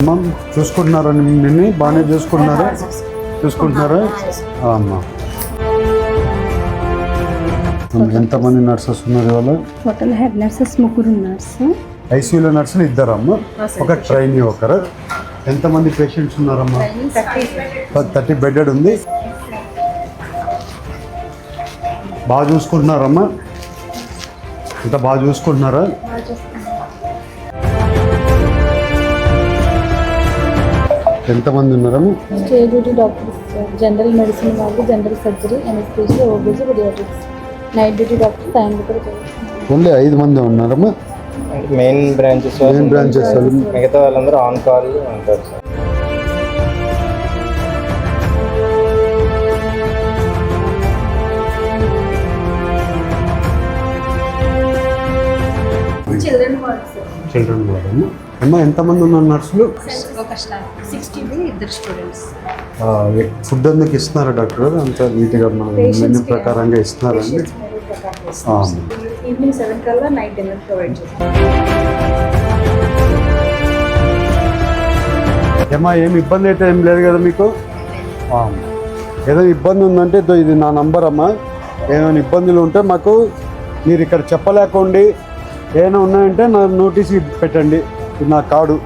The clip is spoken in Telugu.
అమ్మ చూసుకుంటున్నారా నిన్ను? బాగానే చూసుకుంటున్నారా? చూసుకుంటున్నారా? అమ్మా. ఎంతమంది నర్సెస్ ఉన్నారు ఇవాళ? టోటల్ హెడ్ నర్సెస్ ముగ్గురు నర్స్. ఐసీయూలో నర్సులు ఇద్దరమ్మ. ఒక ట్రైనీ ఒకరు. ఎంతమంది పేషెంట్స్ ఉన్నారమ్మా? థర్టీ. బెడెడ్ ఉంది. బాగా చూసుకుంటున్నారమ్మా? ఇంత బాగా చూసుకుంటున్నారా? ఎంతమంది ఉన్నారమ్మా stay duty doctors general medicine వాళ్ళు general surgery anaesthesia OBG paediatrics night duty doctors కూడా ఓన్లీ ఐదు మంది ఉన్నారమ్మా? మెయిన్ బ్రాంచెస్ మెయిన్ బ్రాంచెస్ మిగతా వాళ్ళందరూ ఆన్ కాల్ ఉంటారు సార్ చిల్డ్రన్ వార్డమ్మా అమ్మా ఎంతమంది ఉన్నారు నర్సులు? ఒక స్టాఫ్ సిక్స్టీ ఇద్దరు స్టూడెంట్స్ ఫుడ్ అందుకు ఇస్తున్నారా డాక్టర్? గారు అంత నీట్గా మన మెనూ ప్రకారంగా ఇస్తున్నారండి. ఈవినింగ్ సెవెన్ కల్లా నైట్ డిన్నర్ ప్రొవైడ్ చేస్తాం ఏమా ఏమి ఇబ్బంది అయితే ఏం లేదు కదా మీకు. ఏదో ఇబ్బంది ఉందంటే ఇది నా నంబర్ అమ్మా. ఏమైనా ఇబ్బందులు ఉంటే మాకు మీరు ఇక్కడ చెప్పలేకండి ఏమైనా ఉన్నాయంటే నా నోటీస్ పెట్టండి. ఇది నా కార్డు.